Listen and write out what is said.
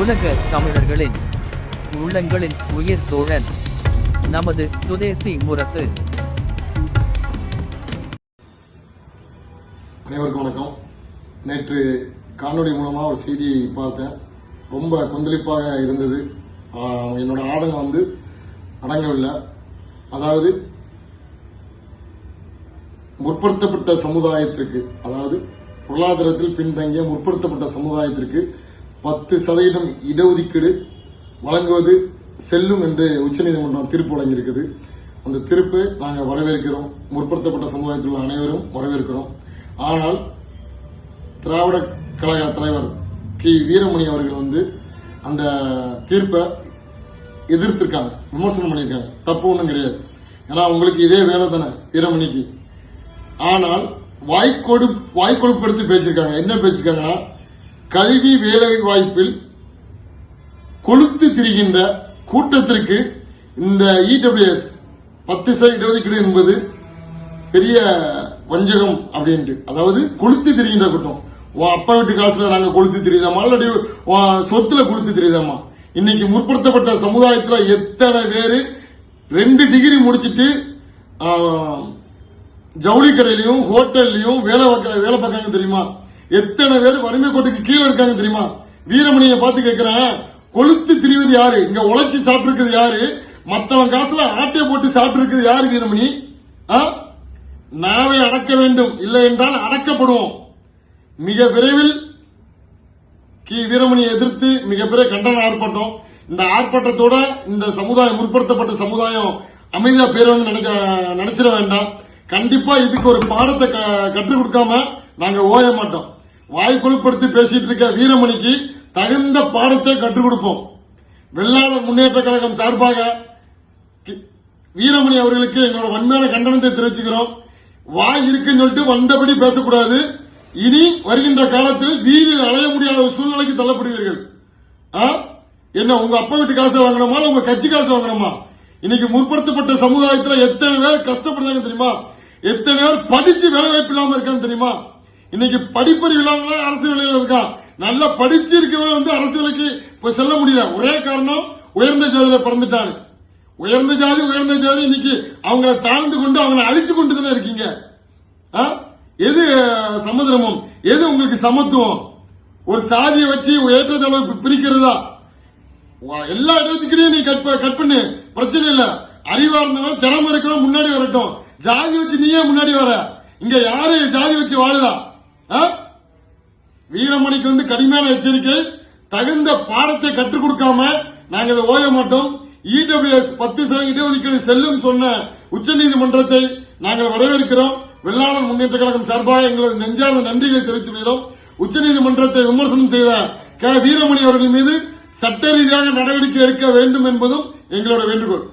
உலக தமிழர்களின் உள்ளங்களின் உயிர் தோழன் நமது சுதேசி முரசு. அனைவருக்கும் வணக்கம். நேற்று காணொலி மூலமாக ஒரு செய்தியை பார்த்தேன். ரொம்ப கொந்தளிப்பாக இருந்தது. என்னோட ஆதங்கம் வந்து அடங்கவில்லை. அதாவது முற்படுத்தப்பட்ட சமுதாயத்திற்கு அதாவது பொருளாதாரத்தில் பின்தங்கிய முற்படுத்தப்பட்ட சமுதாயத்திற்கு பத்து சதவீதம் இடஒதுக்கீடு வழங்குவது செல்லும் என்று உச்சநீதிமன்றம் தீர்ப்பு வழங்கியிருக்குது. அந்த தீர்ப்பை நாங்கள் வரவேற்கிறோம். முற்படுத்தப்பட்ட சமுதாயத்தில் உள்ள அனைவரும் வரவேற்கிறோம். ஆனால் திராவிட கழக தலைவர் கி. வீரமணி அவர்கள் வந்து அந்த தீர்ப்பை எதிர்த்திருக்காங்க. விமர்சனம் பண்ணியிருக்காங்க. தப்பு ஒன்றும் கிடையாது. ஏன்னா உங்களுக்கு இதே வேலை தானே வீரமணிக்கு. ஆனால் வாய்க்கொடு வாய்க்கொழுப்படுத்தி பேசியிருக்காங்க. என்ன பேசியிருக்காங்கன்னா கல்வி வேலை வாய்ப்பில் கொளுத்து திரிகின்ற கூட்டத்திற்கு இந்த இடபிள்யூஎஸ் பத்து சதவீத இடஒதுக்கீடு என்பது பெரிய வஞ்சகம் அப்படின்ட்டு. அதாவது கொளுத்து திரிகின்ற கூட்டம். உன் அப்பா வீட்டு காசுல நாங்க கொளுத்து திரியுதாமா இல்லாட்டி உன் சொத்துல கொளுத்து திரியுதாமா இன்னைக்கு முற்படுத்தப்பட்ட சமுதாயத்துல எத்தனை பேரு ரெண்டு டிகிரி முடிச்சிட்டு ஜவுளி கடையிலையும் ஹோட்டல்லையும் வேலை வேலை பார்க்காங்க தெரியுமா? எத்தனை பேர் வறுமை கோட்டுக்கு கீழே இருக்காங்க தெரியுமா? வீரமணியை பார்த்து கேட்கிறேன் கொளுத்து திரிவது யாரு? இங்க உழைச்சி சாப்பிட்டு யாரு? மத்தவன் காசுல ஆட்டையை போட்டு சாப்பிட்டு யாரு வீரமணி? ஆ? நாவை அடக்க வேண்டும். இல்லை என்றால் அடக்கப்படுவோம். மிக விரைவில் கி. வீரமணியை எதிர்த்து மிகப்பெரிய கண்டன ஆர்ப்பாட்டம். இந்த ஆர்ப்பாட்டத்தோட இந்த சமுதாயம் முற்படுத்தப்பட்ட சமுதாயம் அமைதியா பேருவாங்க நினைக்க நினைச்சிட வேண்டாம். கண்டிப்பா இதுக்கு ஒரு பாடத்தை க- கற்றுக் கொடுக்காம நாங்க ஓய மாட்டோம். வாய் கொழுப்படுத்தி பேசிட்டு இருக்க வீரமணிக்கு தகுந்த பாடத்தை கற்றுக் கொடுப்போம். வெள்ளாளர் முன்னேற்ற கழகம் சார்பாக வீரமணி அவர்களுக்கு எங்களோட வன்மையான கண்டனத்தை தெரிவிச்சுக்கிறோம். வாய் இருக்குன்னு சொல்லிட்டு வந்தபடி பேசக்கூடாது. இனி வருகின்ற காலத்தில் வீதியில் அலைய முடியாத ஒரு சூழ்நிலைக்கு தள்ளப்படுவீர்கள். ஆ? என்ன உங்க அப்பா வீட்டு காசை வாங்கணுமா உங்க கட்சி காசு வாங்கணுமா? இன்னைக்கு முற்படுத்தப்பட்ட சமுதாயத்தில் எத்தனை பேர் கஷ்டப்படுறாங்க தெரியுமா? எத்தனை பேர் படிச்சு வேலை வாய்ப்பு இல்லாம இருக்கான்னு தெரியுமா? இன்னைக்கு படிப்பறிவு இல்லாம அரசு வேலையில் இருக்கான் நல்லா படிச்சு இருக்கவன் வந்து அரசு வேலைக்கு இப்போ செல்ல முடியல. ஒரே காரணம் உயர்ந்த ஜாதியில பிறந்துட்டானு உயர்ந்த ஜாதி உயர்ந்த ஜாதி இன்னைக்கு அவங்கள தாழ்ந்து கொண்டு அவங்களை அழிச்சு கொண்டு தானே இருக்கீங்க. ஆ? எது சமுதிரமும்? எது உங்களுக்கு சமத்துவம்? ஒரு சாதியை வச்சு ஏற்றத்தாழ்வு பிரிக்கிறதா? எல்லா இடத்துக்கிட்டையும் நீ கட் கட் பண்ணு. பிரச்சனை இல்ல. அறிவா இருந்தவன் திறமை இருக்கிறவன் முன்னாடி வரட்டும். ஜாதி வச்சு நீயே முன்னாடி வர. இங்க யாரு ஜாதி வச்சு வாழுதா? வீரமணிக்கு வந்து கடுமையான எச்சரிக்கை தகுந்த பாடத்தை கற்றுக் கொடுக்காம நாங்க இதை ஓய மாட்டோம். இடபிள்யூஎஸ் பத்து இடஒதுக்கீடு செல்லும் சொன்ன உச்சநீதிமன்றத்தை நாங்கள் வரவேற்கிறோம். வெள்ளாளர் முன்னேற்ற கழகம் சார்பாக எங்களது நெஞ்சார்ந்த நன்றிகளை தெரிவித்துக் கொள்கிறோம் உச்சநீதிமன்றத்தை விமர்சனம் செய்த க. வீரமணி அவர்கள் மீது சட்ட ரீதியாக நடவடிக்கை எடுக்க வேண்டும் என்பதும் எங்களோட வேண்டுகோள்.